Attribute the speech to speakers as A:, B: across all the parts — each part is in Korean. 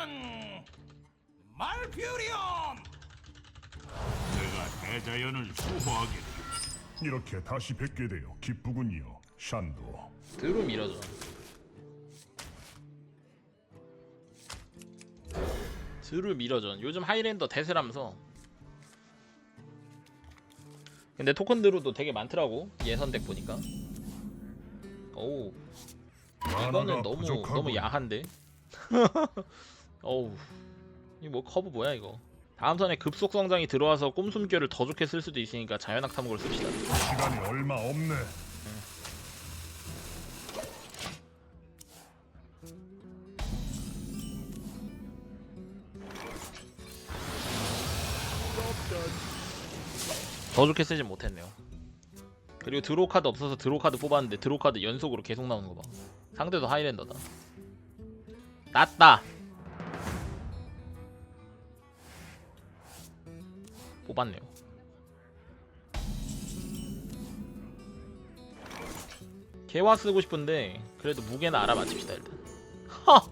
A: 나는 말퓨리온.
B: 내가 대자연을 수호하게 되
C: 이렇게 다시 뵙게 되어 기쁘군요, 샨도.
D: 드루 밀어줘. 드루 밀어줘. 요즘 하이랜더 대세라면서. 근데 토큰 드루도 되게 많더라고 예선덱 보니까. 어우 이거는 너무 너무 야한데. 어우 이뭐 커브 뭐야 이거. 다음 턴에 급속 성장이 들어와서 꼼숨결을 더 좋게 쓸 수도 있으니까 자연학 탐구를 씁시다.
C: 시간이 얼마 없네.
D: 더 좋게 쓰진 못했네요. 그리고 드로우 카드 없어서 드로우 카드 뽑았는데 드로우 카드 연속으로 계속 나오는 거 봐. 상대도 하이랜더다. 낫다. 뽑았네요. 개화 쓰고 싶은데 그래도 무게는 알아맞힙시다 일단. 허!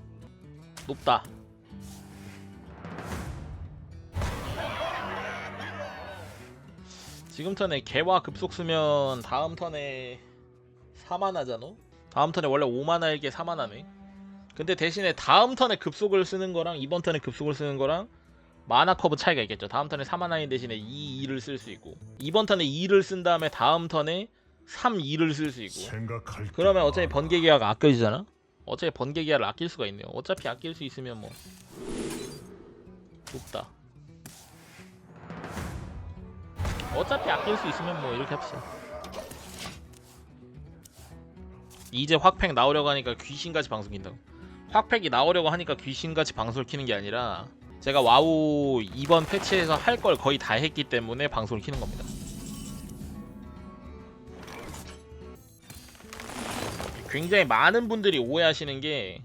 D: 높다. 지금 턴에 개와 급속 쓰면 다음 턴에 4만하잖아? 다음 턴에 원래 5만화일게 4만화네 근데 대신에 다음 턴에 급속을 쓰는 거랑 이번 턴에 급속을 쓰는 거랑 마나 커브 차이가 있겠죠. 다음 턴에 4만화인 대신에 2, 2를 쓸 수 있고 이번 턴에 2를 쓴 다음에 다음 턴에 3, 2를 쓸 수 있고.
C: 생각할
D: 그러면 어차피 번개 기하가 아껴지잖아? 어차피 번개 기하를 아낄 수가 있네요. 어차피 아낄 수 있으면 뭐. 높다. 어차피 아낄 수 있으면 뭐 이렇게 합시다. 이제 확팩 나오려고 하니까 귀신같이 방송 킨다고. 확팩이 나오려고 하니까 귀신같이 방송을 키는 게 아니라 제가 와우 이번 패치에서 할 걸 거의 다 했기 때문에 방송을 키는 겁니다. 굉장히 많은 분들이 오해하시는 게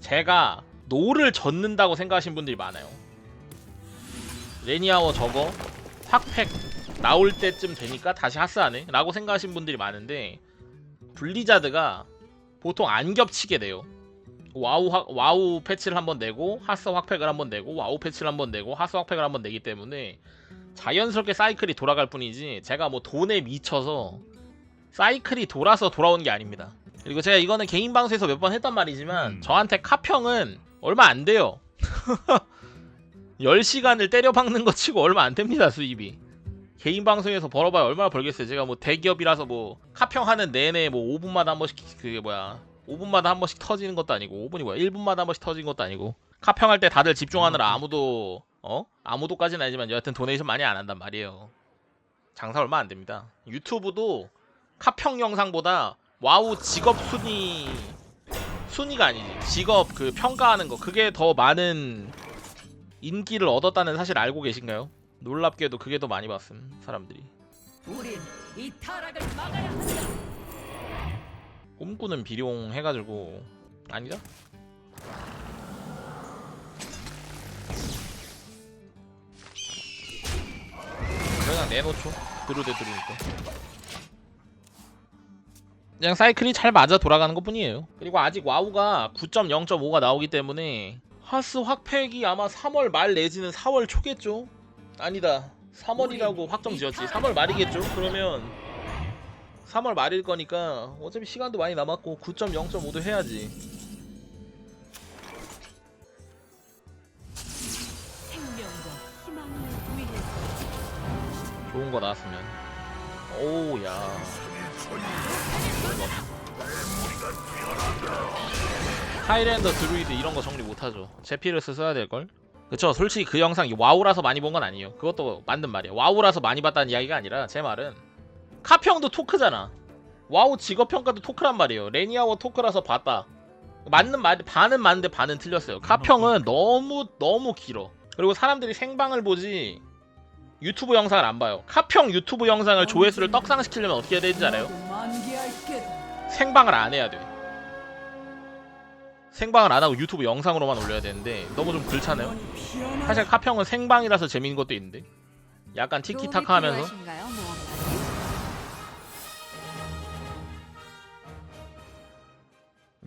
D: 제가 노를 젓는다고 생각하시는 분들이 많아요. 레니아워 저거 확팩 나올 때쯤 되니까 다시 하스하네 라고 생각하시는 분들이 많은데 블리자드가 보통 안 겹치게 돼요 와우 확- 와우 패치를 한번 내고 하스 확팩을 한번 내고 와우 패치를 한번 내고 하스 확팩을 한번 내기 때문에 자연스럽게 사이클이 돌아갈 뿐이지 제가 뭐 돈에 미쳐서 사이클이 돌아서 돌아오는 게 아닙니다. 그리고 제가 이거는 개인 방송에서 몇 번 했단 말이지만
C: 음.
D: 저한테 카평은 얼마 안 돼요. 10시간을 때려 박는 것 치고 얼마 안 됩니다 수입이. 개인 방송에서 벌어봐야 얼마나 벌겠어요. 제가 뭐 대기업이라서 뭐 카평 하는 내내 뭐 5분마다 한 번씩 그게 뭐야 5분마다 한 번씩 터지는 것도 아니고 5분이 뭐야? 1분마다 한 번씩 터지는 것도 아니고 카평할 때 다들 집중하느라 아무도 어? 아무도까지는 아니지만 여하튼 도네이션 많이 안 한단 말이에요. 장사 얼마 안 됩니다. 유튜브도 카평 영상보다 와우 직업 순위 순위가 아니지. 직업 그 평가하는 거. 그게 더 많은 인기를 얻었다는 사실 알고 계신가요? 놀랍게도 그게 더 많이 봤음 사람들이.
E: 우린 이 타락을 막아야 한다.
D: 꿈꾸는 비룡 해가지고 아니다? 그냥 내놓죠 드루대 드루니까 그냥 사이클이 잘 맞아 돌아가는 것 뿐이에요 그리고 아직 와우가 9.0.5가 나오기 때문에 하스 확팩이 아마 3월 말 내지는 4월 초겠죠? 아니다 3월이라고 확정 지었지 3월 말이겠죠? 그러면 3월 말일 거니까 어차피 시간도 많이 남았고 9.0.5도 해야지. 좋은 거 나왔으면. 오우야. 하이랜더 드루이드 이런 거 정리 못하죠. 제피르스 써야 될걸? 그쵸 솔직히 그 영상 와우라서 많이 본 건 아니에요. 그것도 맞는 말이야 와우라서 많이 봤다는 이야기가 아니라 제 말은 카평도 토크잖아. 와우 직업평가도 토크란 말이에요. 레니아워 토크라서 봤다. 맞는 말 반은 맞는데 반은 틀렸어요. 카평은 너무 너무 길어. 그리고 사람들이 생방을 보지 유튜브 영상을 안 봐요. 카평 유튜브 영상을 조회수를 떡상시키려면 어떻게 해야 되는지 알아요? 생방을 안 해야 돼. 생방을 안 하고 유튜브 영상으로만 올려야 되는데 너무 좀.
E: 피어나
D: 사실 카평은 생방이라서 재밌는 것도 있는데 약간 티키타카 하면서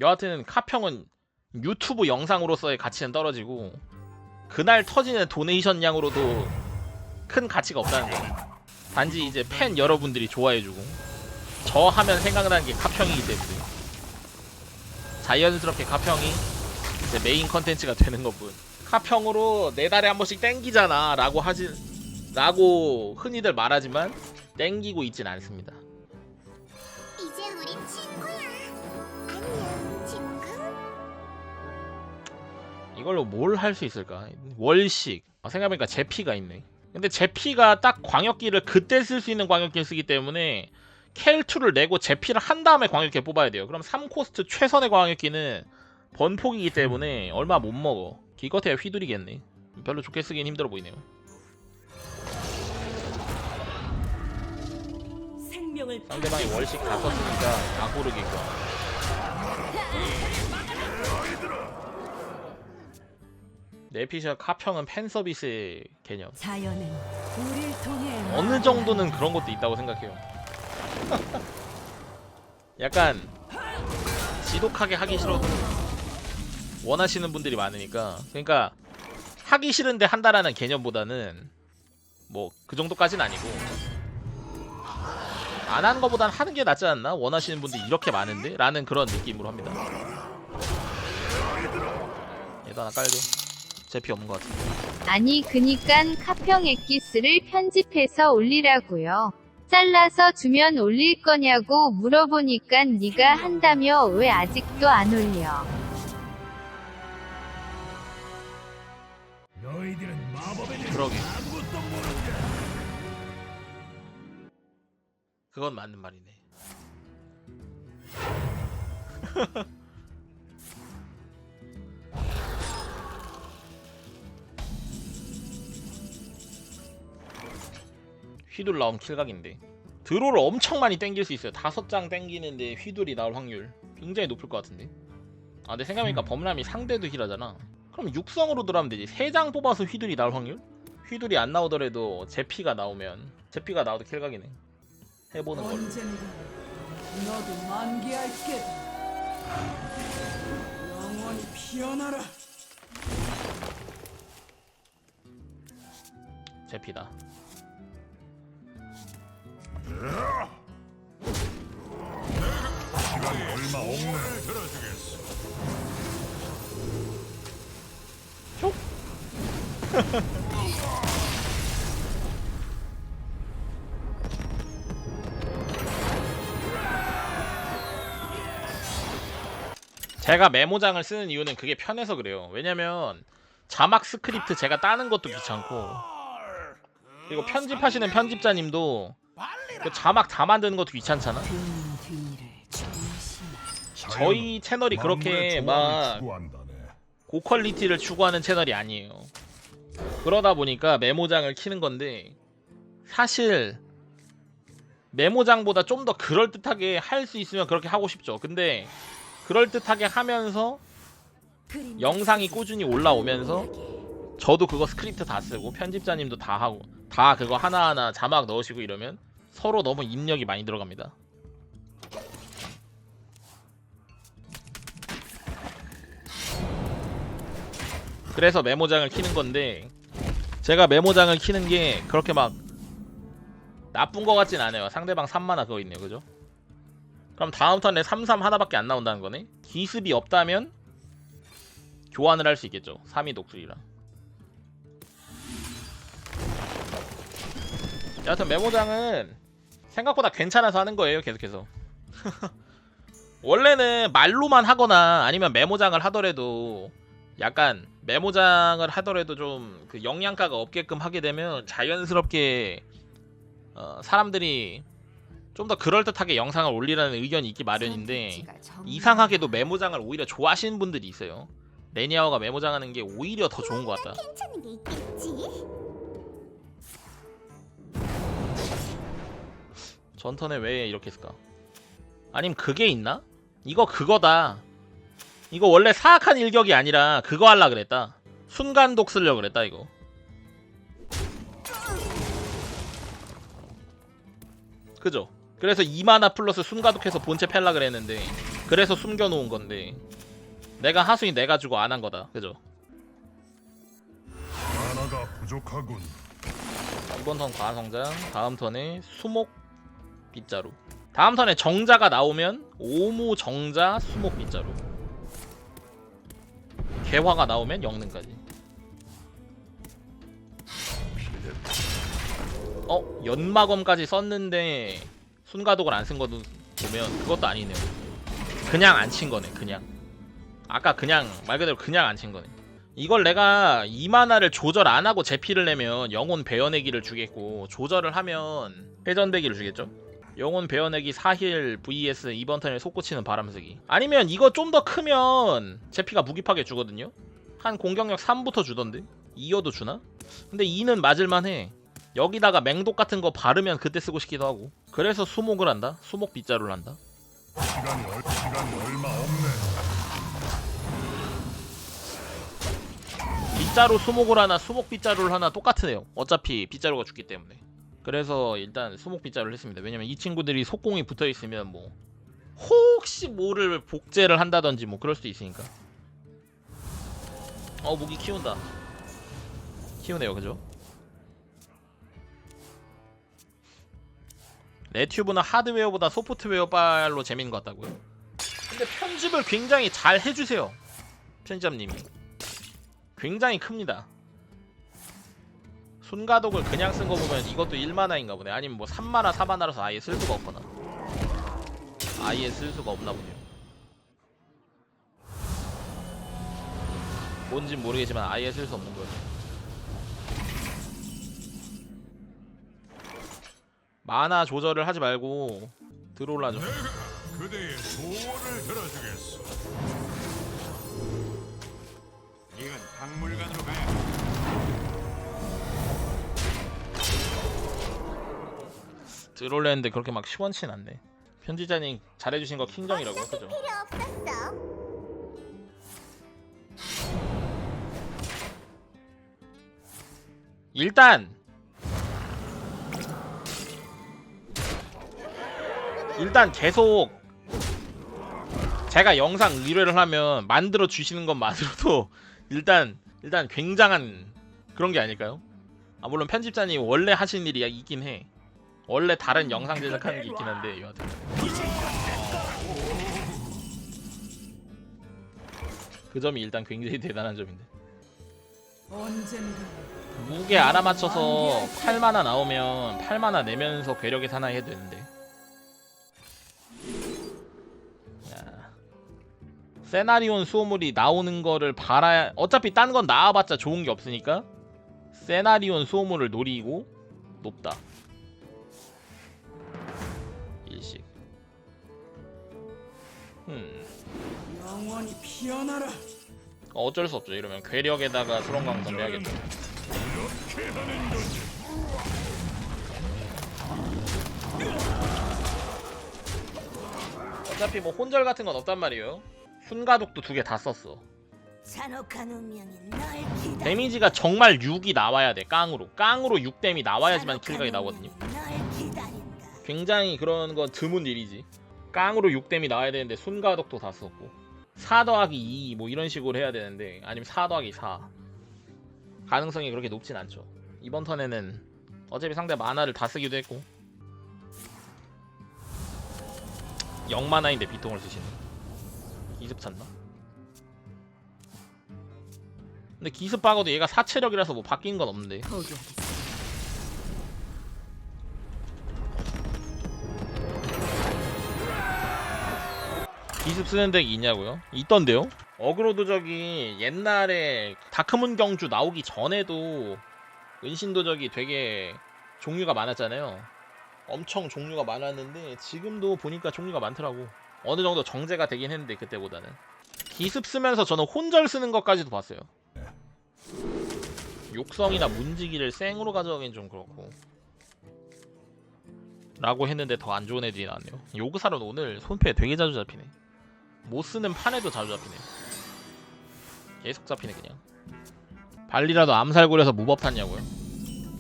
D: 여하튼 카평은 유튜브 영상으로서의 가치는 떨어지고 그날 터지는 도네이션 양으로도 큰 가치가 없다는 거예요. 단지 이제 팬 여러분들이 좋아해주고 저 하면 생각나는 게 카평이기 때문에 자연스럽게 카평이 이제 메인 컨텐츠가 되는 것뿐. 카평으로 네 달에 한 번씩 땡기잖아 라고 하지 라고 흔히들 말하지만 땡기고 있진 않습니다. 이걸로 뭘 할 수 있을까? 월식. 아, 생각해보니까 제피가 있네. 근데 제피가 딱 광역기를 그때 쓸 수 있는 광역기를 쓰기 때문에 켈2를 내고 제피를 한 다음에 광역기 뽑아야 돼요. 그럼 3코스트 최선의 광역기는 번폭이기 때문에 얼마 못 먹어. 기껏해야 휘두르겠네. 별로 좋게 쓰긴 힘들어 보이네요. 상대방이 월식 다 썼으니까 다 고르겠고. 네피셜 카평은 팬 서비스의 개념. 어느 정도는 그런 것도 있다고 생각해요. 약간 지독하게 하기 싫어도 원하시는 분들이 많으니까 그러니까 하기 싫은데 한다라는 개념보다는 뭐 그 정도까지는 아니고 안 하는 것보단 하는 게 낫지 않나? 원하시는 분들이 이렇게 많은데? 라는 그런 느낌으로 합니다. 얘도 하나 깔게. 제피 없는 것 같은데.
F: 아니 그니깐 카평 엑기스를 편집해서 올리라고요. 잘라서 주면 올릴 거냐고 물어보니깐 네가 한다며 왜 아직도 안 올려.
C: 너희들은 마법에 대해
D: 그러게.
C: 아무것도 모른다.
D: 그건 맞는 말이네. 휘둘 나오면 킬각인데 드로를 엄청 많이 땡길 수 있어요. 다섯 장 땡기는데 휘둘이 나올 확률 굉장히 높을 것 같은데. 아 근데 생각해보니까 범람이 상대도 힐하잖아. 그럼 육성으로 들어가면 되지. 세 장 뽑아서 휘둘이 나올 확률? 휘둘이 안 나오더라도 제피가 나오면 제피가 나와도 킬각이네. 해보는 걸로.
E: 언젠가 너도 만개할 게다. 영원히 피어나라.
D: 제피다.
C: 시간이 얼마 없네.
B: 들어주겠어.
D: 제가 메모장을 쓰는 이유는 그게 편해서 그래요. 왜냐면 자막 스크립트 제가 따는 것도 귀찮고 그리고 편집하시는 편집자님도 그 자막 다 만드는 것도 귀찮잖아. 저희 채널이 그렇게 막. 고퀄리티를 추구하는 채널이 아니에요. 그러다 보니까 메모장을 키는 건데 사실 메모장보다 좀 더 그럴듯하게 할 수 있으면 그렇게 하고 싶죠. 근데 그럴듯하게 하면서 영상이 꾸준히 올라오면서 저도 그거 스크립트 다 쓰고 편집자님도 다 하고 다 그거 하나하나 자막 넣으시고 이러면 서로 너무 입력이 많이 들어갑니다. 그래서 메모장을 키는 건데 제가 메모장을 키는 게 그렇게 막 나쁜 거 같진 않아요. 상대방 3만화 그거 있네요. 그죠? 그럼 다음 턴에 33 하나밖에 안 나온다는 거네? 기습이 없다면 교환을 할 수 있겠죠. 3위 독수리랑. 여하튼 메모장은 생각보다 괜찮아서 하는 거예요. 계속해서. 원래는 말로만 하거나 아니면 메모장을 하더라도 약간 메모장을 하더라도 좀 그 영양가가 없게끔 하게 되면 자연스럽게 어, 사람들이 좀 더 그럴듯하게 영상을 올리라는 의견이 있기 마련인데 이상하게도 메모장을 오히려 좋아하시는 분들이 있어요. 레니아어가 메모장하는 게 오히려 더 좋은 것 같다. 전턴에 왜 이렇게 했을까? 아니면 그게 있나? 이거 그거다. 이거 원래 사악한 일격이 아니라 그거 할라 그랬다. 순간 독 쓰려 그랬다 이거. 그죠? 그래서 2마나 플러스 순간독해서 본체 팰라 그랬는데 그래서 숨겨놓은 건데 내가 하수인 내가 주고 안 한 거다. 그죠?
C: 하나가 부족하군.
D: 이번 턴 과성장, 다음 턴에 수목 빗자루. 다음 턴에 정자가 나오면 오무 정자 수목 빗자루. 개화가 나오면 영능까지. 어 연마검까지 썼는데 순가독을 안쓴 거도 보면 그것도 아니네요. 그냥 안 친 거네. 그냥. 아까 그냥 말 그대로 그냥 안 친 거네. 이걸 내가 2만화를 조절 안 하고 제피를 내면 영혼 배어내기를 주겠고 조절을 하면 회전배기를 주겠죠. 영혼 배어내기 4힐 vs 이번 턴에 솟구치는 바람쓰기 아니면 이거 좀 더 크면 제피가 무기파괴 주거든요? 한 공격력 3부터 주던데? 2여도 주나? 근데 2는 맞을만해. 여기다가 맹독 같은 거 바르면 그때 쓰고 싶기도 하고. 그래서 수목을 한다? 수목 빗자루를 한다?
C: 시간이 얼 시간이 얼마 없네.
D: 빗자루 수목을 하나 수목 빗자루를 하나 똑같으네요. 어차피 빗자루가 죽기 때문에 그래서 일단 수목 빗자루를 했습니다. 왜냐면 이 친구들이 속공이 붙어 있으면 뭐 혹시 뭐를 복제를 한다든지 뭐 그럴 수도 있으니까. 어 무기 키운다. 키우네요 그죠? 레튜브는 하드웨어보다 소프트웨어 빨로 재밌는 것 같다고요? 근데 편집을 굉장히 잘 해주세요 편집자님이. 굉장히 큽니다. 순가독을 그냥 쓴 거 보면 이것도 1만화인가 보네. 아니면 뭐 3만화, 4만화라서 아예 쓸 수가 없거나. 아예 쓸 수가 없나 보네요. 뭔진 모르겠지만 아예 쓸 수 없는 거예요. 만화 조절을 하지 말고 들어올라죠.
C: 그대의 소원을 들어주겠어.
B: 이건 박물관으로 가야
D: 들어올랬는데 그렇게 막 시원치 않네. 편집자님 잘해주신 거 킹정이라고 그죠?
A: 필요 없었어.
D: 일단 일단 계속 제가 영상 의뢰를 하면 만들어 주시는 것만으로도 일단 일단 굉장한 그런 게 아닐까요? 아 물론 편집자님 원래 하신 일이 있긴 해. 원래 다른 영상 제작하는 게 있긴 한데 여하튼 그 점이 일단 굉장히 대단한 점인데. 무게 알아맞혀서 8만화 나오면 8만화 내면서 괴력의 사나이 해도 되는데. 야. 세나리온 수호물이 나오는 거를 바라야 어차피 딴 건 나와봤자 좋은 게 없으니까. 세나리온 수호물을 노리고 높다
E: 영원히 피어나라.
D: 어쩔 수 없죠 이러면 괴력에다가 수렁광 던져야겠다 어차피 뭐 혼절 같은 건 없단 말이에요 순가독도 두 개 다 썼어
A: 잔혹한 운명이 널 기다려.
D: 데미지가 정말 6이 나와야 돼 깡으로 깡으로 6댐이 나와야지만 킬각이
A: 널 기다린다.
D: 굉장히 그런 건 드문 일이지 깡으로 6댐이 나와야 되는데 순가독도 다 썼고. 4 더하기 2 뭐 이런 식으로 해야 되는데 아니면 4 더하기 4 가능성이 그렇게 높진 않죠. 이번 턴에는 어차피 상대 만화를 다 쓰기도 했고. 0만화인데 비통을 쓰시네. 기습 찼나? 근데 기습 박아도 얘가 사체력이라서 뭐 바뀐 건 없는데 기습 쓰는 덱이 있냐고요? 있던데요? 어그로 도적이 옛날에 다크문 경주 나오기 전에도 은신 도적이 되게 종류가 많았잖아요. 엄청 종류가 많았는데 지금도 보니까 종류가 많더라고. 어느 정도 정제가 되긴 했는데 그때보다는 기습 쓰면서 저는 혼절 쓰는 것까지도 봤어요. 욕성이나 문지기를 생으로 가져가긴 좀 그렇고. 라고 했는데 더 안 좋은 애들이 나왔네요. 요그사는 오늘 손패 되게 자주 잡히네. 못 쓰는 판에도 자주 잡히네. 계속 잡히네 그냥. 발리라도 암살골에서 무법 탔냐고요?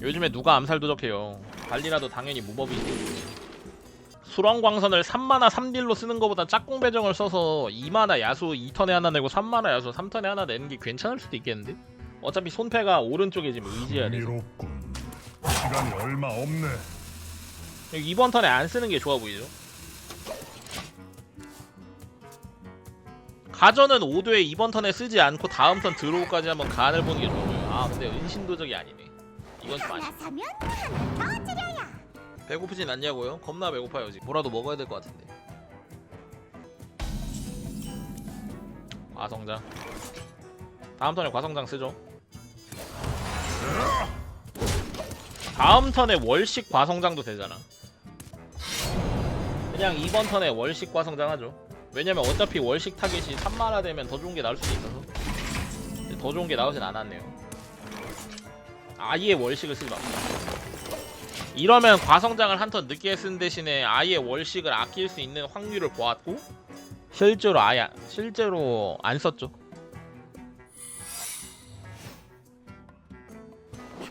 D: 요즘에 누가 암살 도적해요. 발리라도 당연히 무법이지. 수렁광선을 3마나 3딜로 쓰는 것보다 짝꿍 배정을 써서 2마나 야수 2턴에 하나 내고 3마나 야수 3턴에 하나 내는 게 괜찮을 수도 있겠는데? 어차피 손패가 오른쪽에 지금 의지해야 돼서
C: 흥미롭군. 시간이 얼마 없네.
D: 여기 이번 턴에 안 쓰는 게 좋아 보이죠? 가전은 5도에 이번 턴에 쓰지 않고 다음 턴 들어오까지 한번 간을 보는 게 보여요. 아 근데 은신도적이 아니네. 이건 좀 아쉽다
A: 나서면 더.
D: 배고프진 않냐고요? 겁나 배고파요 지금. 뭐라도 먹어야 될 것 같은데. 과성장. 다음 턴에 과성장 쓰죠. 다음 턴에 월식 과성장도 되잖아. 그냥 이번 턴에 월식 과성장 하죠 왜냐면 어차피 월식 타겟이 3만화 되면 더 좋은 게 나올 수도 있어서 더 좋은 게 나오진 않았네요 아예 월식을 쓰지 맙시다 이러면 과성장을 한 턴 늦게 쓴 대신에 아예 월식을 아낄 수 있는 확률을 보았고 실제로 아예 실제로 안 썼죠.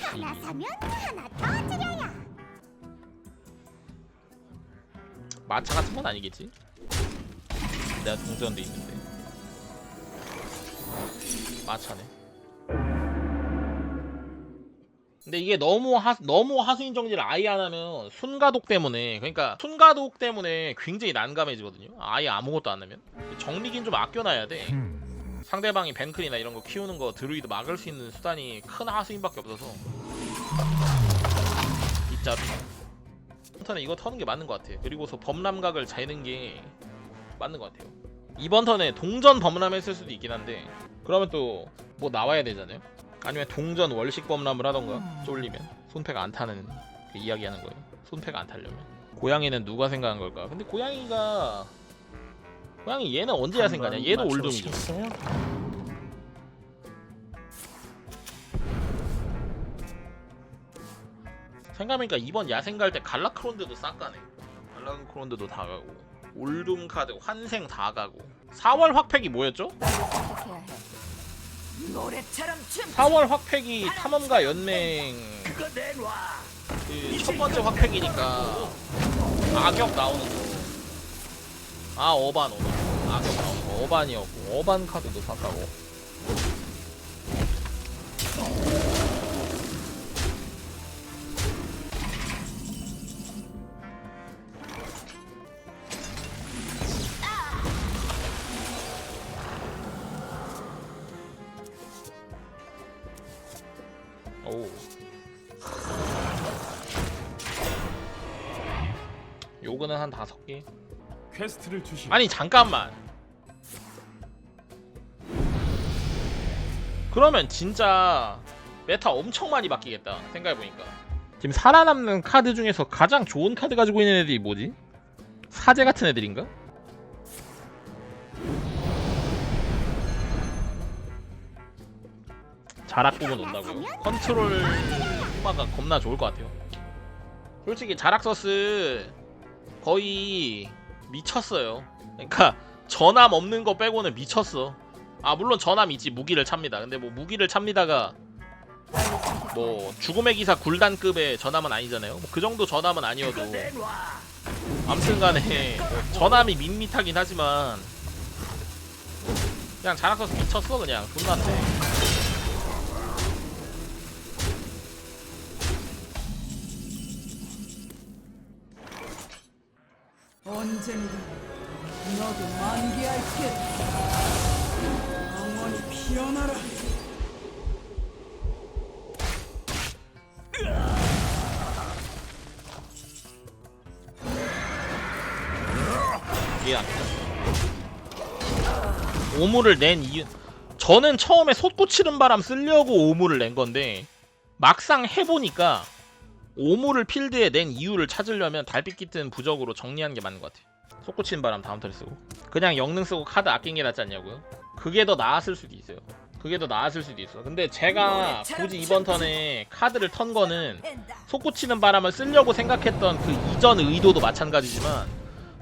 A: 하나 사면 하나 더 줄여야.
D: 마차 같은 건 아니겠지? 내가 동전도 있는데 마차네. 근데 이게 너무 하 너무 하수인 정지를 아예 안 하면 순가독 때문에 그러니까 순가독 때문에 굉장히 난감해지거든요. 아예 아무것도 안 하면 정리긴 좀 아껴놔야 돼.
C: 음,
D: 상대방이 뱅클이나 이런 거 키우는 거 드루이드 막을 수 있는 수단이 큰 하수인밖에 없어서 빗자루 턴에 이거 터는 게 맞는 것 같아 그리고서 범람각을 재는 게 맞는 것 같아요. 이번 턴에 동전 범람 했을 수도 있긴 한데 그러면 또 뭐 나와야 되잖아요? 아니면 동전 월식 범람을 하던가 쫄리면? 손패가 안 타는 그 이야기 하는 거예요? 손패가 안 타려면? 고양이는 누가 생각한 걸까? 근데 고양이가 고양이 얘는 언제 야생가냐? 얘도 올돔이죠 생각해보니까 이번 야생 갈 때 갈라크론드도 싹 가네. 갈라크론드도 다 가고 올둠 카드 환생 다 가고 4월 확팩이 뭐였죠?
E: 노래처럼 춤
D: 4월 확팩이 탐험가 연맹
E: 그
D: 첫 번째 확팩이니까 악역 나오는 거. 아 어반 어반 악역 나오는 거 어반이었고 어반 카드도 샀다고. 요거는 한 다섯 개.
B: 퀘스트를 주시.
D: 아니 잠깐만. 그러면 진짜 메타 엄청 많이 바뀌겠다. 생각해 보니까. 지금 살아남는 카드 중에서 가장 좋은 카드 가지고 있는 애들이 뭐지? 사제 같은 애들인가? 자락 부분 온다고요? 컨트롤 효과가 겁나 좋을 것 같아요. 솔직히 자락 서스 거의 미쳤어요. 그러니까 전함 없는 거 빼고는 미쳤어. 아 물론 전함 있지 무기를 찹니다. 근데 뭐 무기를 찹니다가 뭐 죽음의 기사 굴단급의 전함은 아니잖아요. 뭐 그 정도 전함은 아니어도 아무튼간에 뭐 전함이 밋밋하긴 하지만 그냥 자락서스 미쳤어 그냥 존나 세.
E: 언젠가 너도 만개할 테다 영원히 피어나라.
D: 오물을 낸 이유. 저는 처음에 솟구치는 바람 쓰려고 오물을 낸 건데 막상 해보니까 오물을 필드에 낸 이유를 찾으려면 달빛 깃든 부적으로 정리하는 게 맞는 것 같아요 솟구치는 바람 다음 턴에 쓰고 그냥 영능 쓰고 카드 아낀 게 낫지 않냐고요 그게 더 나았을 수도 있어요 그게 더 나았을 수도 있어 근데 제가 굳이 이번 턴에 카드를 턴 거는 솟구치는 바람을 쓰려고 생각했던 그 이전 의도도 마찬가지지만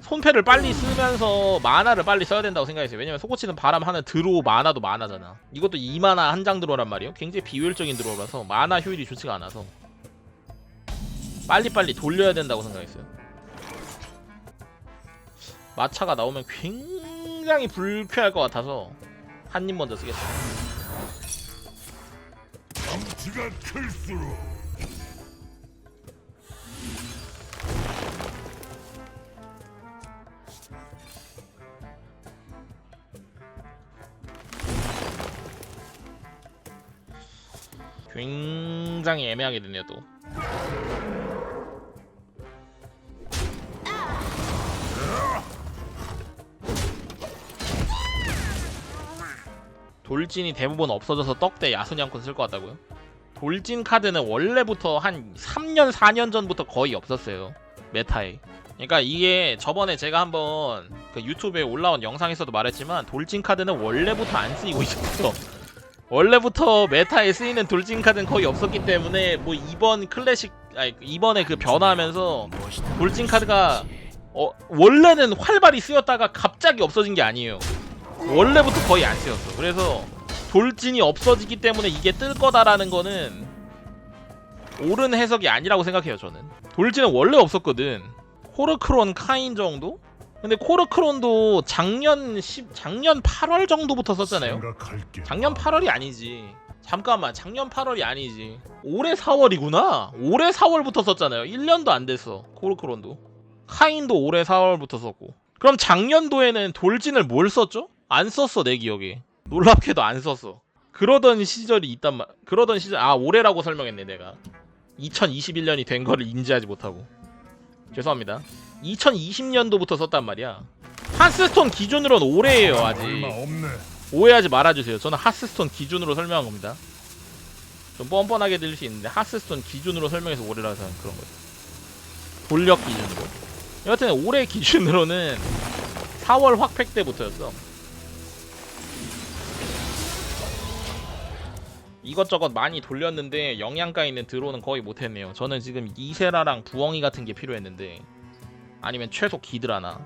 D: 손패를 빨리 쓰면서 마나를 빨리 써야 된다고 생각했어요. 왜냐면 솟구치는 바람 하는 드로우 마나도 마나잖아. 이것도 2마나 한장 드로우란 말이에요. 굉장히 비효율적인 드로우라서 마나 효율이 좋지가 않아서 빨리빨리 돌려야 된다고 생각했어요. 마차가 나오면 굉장히 불쾌할 것 같아서 한 입 먼저 쓰겠습니다.
C: 덩치가 클수록
D: 굉장히 애매하게 되네요 또. 돌진이 대부분 없어져서 떡대 야수냥콘 쓸것 같다고요? 돌진 카드는 원래부터 한 3년 4년 전부터 거의 없었어요 메타에 그러니까 이게 저번에 제가 한번 그 유튜브에 올라온 영상에서도 말했지만 돌진 카드는 원래부터 안 쓰이고 있었어 원래부터 메타에 쓰이는 돌진 카드는 거의 없었기 때문에 뭐 이번 클래식 아니 이번에 그 변화하면서 돌진 카드가 어 원래는 활발히 쓰였다가 갑자기 없어진 게 아니에요. 원래부터 거의 안 쓰였어. 그래서 돌진이 없어지기 때문에 이게 뜰 거다라는 거는 옳은 해석이 아니라고 생각해요, 저는. 돌진은 원래 없었거든. 코르크론 카인 정도? 근데 코르크론도 작년 10, 작년 8월 정도부터 썼잖아요. 작년 8월이 아니지. 잠깐만, 작년 8월이 아니지. 올해 4월이구나. 올해 4월부터 썼잖아요. 1년도 안 됐어. 코르크론도. 카인도 올해 4월부터 썼고. 그럼 작년도에는 돌진을 뭘 썼죠? 안 썼어, 내 기억에. 놀랍게도 안 썼어. 그러던 시절이 있단 말. 그러던 시절 아 올해라고 설명했네 내가. 2021년이 된 거를 인지하지 못하고. 죄송합니다. 2020년도부터 썼단 말이야. 하스스톤 기준으로는 올해예요 아직.
C: 얼마 없네.
D: 오해하지 말아주세요. 저는 하스스톤 기준으로 설명한 겁니다. 좀 뻔뻔하게 들릴 수 있는데 하스스톤 기준으로 설명해서 올해라서 그런 거예요. 돌력 기준으로. 여하튼 올해 기준으로는 4월 확팩 때부터였어. 이것저것 많이 돌렸는데 영양가 있는 드론은 거의 못했네요. 저는 지금 이세라랑 부엉이 같은 게 필요했는데 아니면 최소 기드라나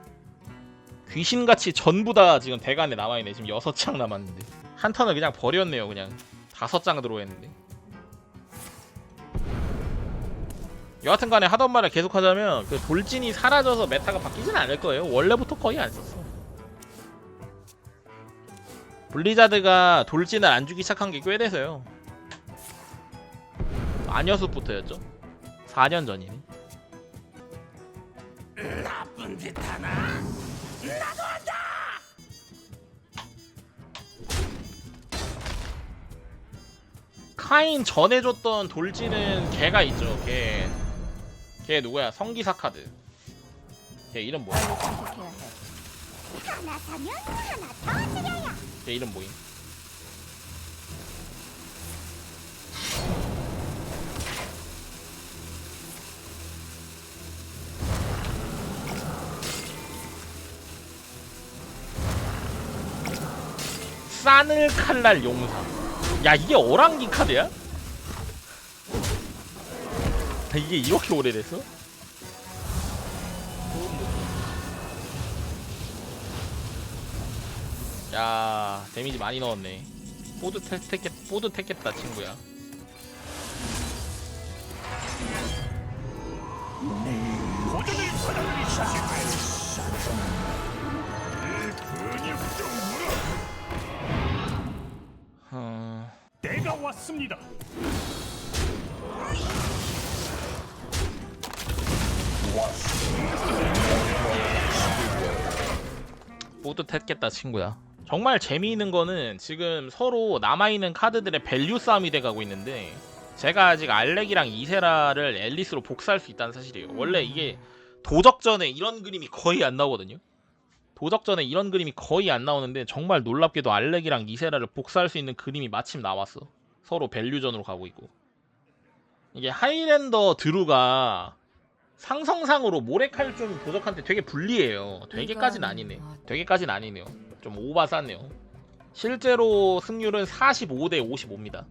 D: 귀신같이 전부 다 지금 대관에 남아있네. 지금 여섯 장 남았는데 한 턴을 그냥 버렸네요. 그냥 다섯 장 들어했는데. 여하튼간에 하던 말을 계속하자면 그 돌진이 사라져서 메타가 바뀌진 않을 거예요. 원래부터 거의 안 썼어. 블리자드가 돌진을 안 주기 시작한 게 꽤 돼서요. 마녀숲부터였죠. 4년 전이네.
E: 나쁜 짓 하나?
D: 카인 전에 줬던 돌진은 걔가 있죠. 걔. 걔 누구야? 성기사 카드. 걔 이름 뭐야?
A: 하나 사면 하나 더 드려요.
D: 걔 이름 뭐임? 싸늘 칼날 용사. 야 이게 어랑기 카드야? 아, 이게 이렇게 오래됐어? 야 데미지 많이 넣었네. 포드 택겠다 친구야. 어...
C: 때가 왔습니다.
D: 택겠다 친구야 정말 재미있는 거는 지금 서로 남아있는 카드들의 밸류 싸움이 돼가고 있는데 제가 아직 알렉이랑 이세라를 앨리스로 복사할 수 있다는 사실이에요 원래 이게 도적 전에 이런 그림이 거의 안 나오거든요 도적 전에 이런 그림이 거의 안 나오는데 정말 놀랍게도 알렉이랑 이세라를 복사할 수 있는 그림이 마침 나왔어. 서로 밸류전으로 가고 있고. 이게 하이랜더 드루가 상성상으로 모래칼 좀 도적한테 되게 불리해요. 되게까지는 아니네. 되게까지는 아니네요. 좀 오바 쌌네요. 실제로 승률은 45대 55입니다.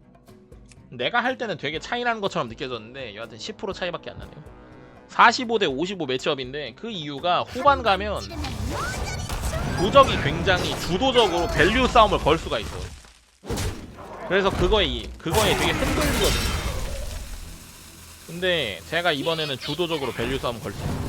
D: 내가 할 때는 되게 차이 나는 것처럼 느껴졌는데 여하튼 10% 차이밖에 안 나네요. 45대 55 매치업인데 그 이유가 후반 가면 도적이 굉장히 주도적으로 밸류 싸움을 걸 수가 있어. 그래서 그거에 이- 그거에 되게 흔들리거든. 근데 제가 이번에는 주도적으로 밸류 싸움 걸수 있어.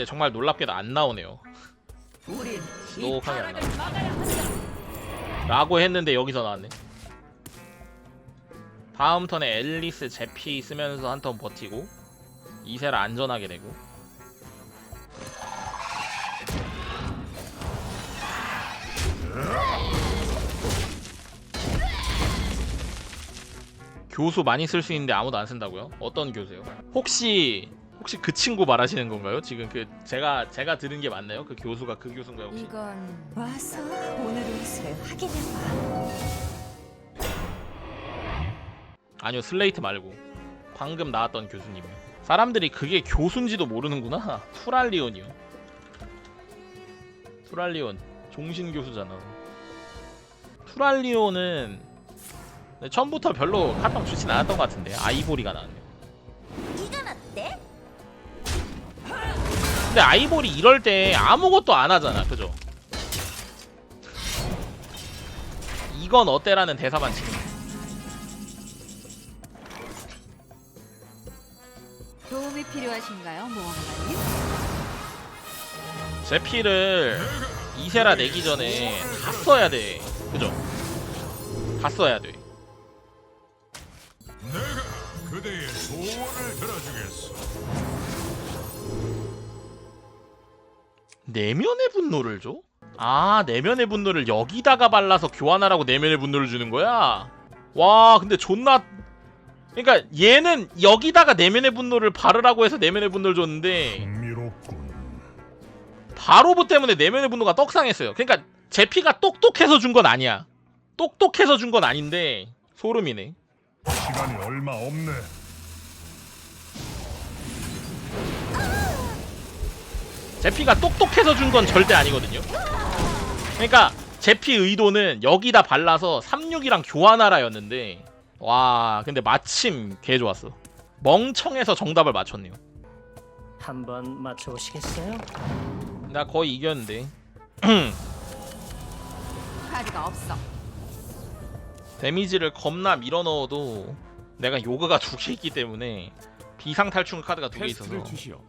D: 근데 정말 놀랍게도 안 나오네요. 시독하게 안 나와. 라고 했는데 여기서 나왔네. 다음 턴에 앨리스 제피 쓰면서 한 턴 버티고 이세를 안전하게 되고 교수 많이 쓸 수 있는데 아무도 안 쓴다고요? 어떤 교수요? 혹시 혹시 그 친구 말하시는 건가요? 지금 그 제가 제가 들은 게 맞나요? 그 교수가 그 교수인가요 혹시?
G: 이건 와서 오늘 옷을 확인해봐.
D: 아니요 슬레이트 말고 방금 나왔던 교수님이요 사람들이 그게 교수인지도 모르는구나 투랄리온이요 투랄리온 종신 교수잖아 투랄리온은 네, 처음부터 별로 카평 좋진 않았던 것 같은데 아이보리가 나왔네 근데 아이보리 이럴 때 아무것도 안 하잖아 그죠 이건 어때라는 대사만 치는 거야.
G: 도움이 필요하신가요, 모험가님?
D: 제피를 이세라 내기 전에 다 써야 돼. 그죠? 다 써야 돼.
C: 내가 그대의 소원을 들어주겠어.
D: 내면의 분노를 줘? 아, 내면의 분노를 여기다가 발라서 교환하라고 내면의 분노를 주는 거야? 와, 근데 존나. 그러니까 얘는 여기다가 내면의 분노를 바르라고 해서 내면의 분노를 줬는데. 바로브 때문에 내면의 분노가 떡상했어요. 그러니까 제피가 똑똑해서 준 건 아니야. 똑똑해서 준 건 아닌데 소름이네.
C: 시간이 얼마 없네.
D: 제피가 똑똑해서 준 건 절대 아니거든요. 그러니까 제피 의도는 여기다 발라서 36이랑 교환하라였는데 와 근데 마침 개 좋았어. 멍청해서 정답을 맞췄네요.
H: 한번 맞춰보시겠어요?
D: 나 거의 이겼는데
G: 카드가 없어.
D: 데미지를 겁나 밀어 넣어도 내가 요가가 두 개 있기 때문에 비상 탈출 카드가 두 개 있어서
B: 퀘스트를 주시오.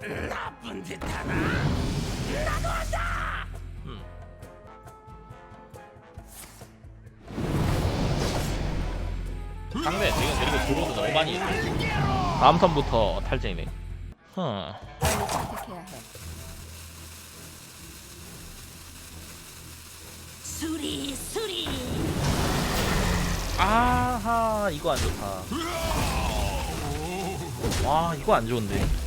E: 나쁜 짓 하나?
D: 음. 상대 지금 그리고 너무 많이 했어. 다음 턴부터 탈진이네. 흠.
G: 빨리 선택해야 해.
E: 수리 수리.
D: 아하 이거 안 좋다. 와 이거 안 좋은데.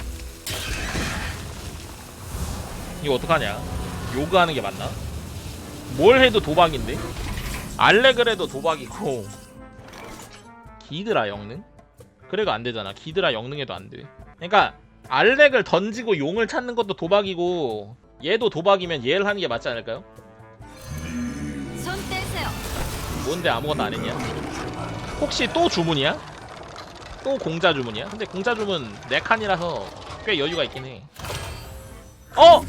D: 이거 어떡하냐? 요구하는 게 맞나? 뭘 해도 도박인데? 알레그레도 도박이고 기드라 영능? 그래도 안 되잖아. 기드라 영능에도 안 돼. 그러니까 알렉을 던지고 용을 찾는 것도 도박이고 얘도 도박이면 얘를 하는 게 맞지 않을까요?
G: 손 떼세요.
D: 뭔데 아무것도 안 했냐? 혹시 또 주문이야? 또 공짜 주문이야? 근데 공짜 주문 네 칸이라서 꽤 여유가 있긴 해. 어!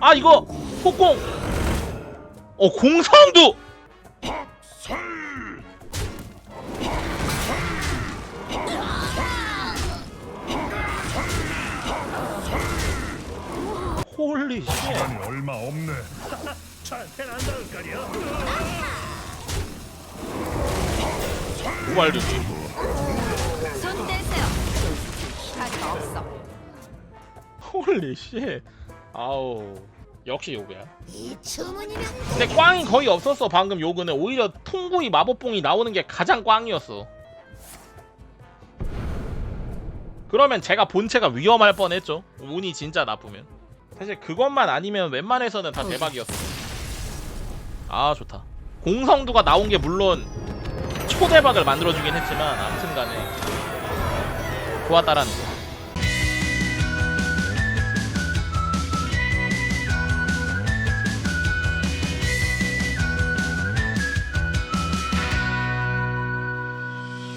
D: 아 이거 폭공! 어 공성도! 홀리 쉣.
C: 시간이 얼마 없네.
H: 저한테는 안 나올 거요.
D: 도발주기.
G: 손 떼세요. 카드가 없어.
D: 홀리 쉣. 아우. 역시
A: 주문이면
D: 근데 꽝이 거의 없었어 방금 요그는. 오히려 통구이 마법봉이 나오는 게 가장 꽝이었어. 그러면 제가 본체가 위험할 뻔했죠. 운이 진짜 나쁘면. 사실 그것만 아니면 웬만해서는 다 대박이었어. 아 좋다. 공성두가 나온 게 물론 초대박을 만들어주긴 했지만 아무튼간에 좋았다라는 거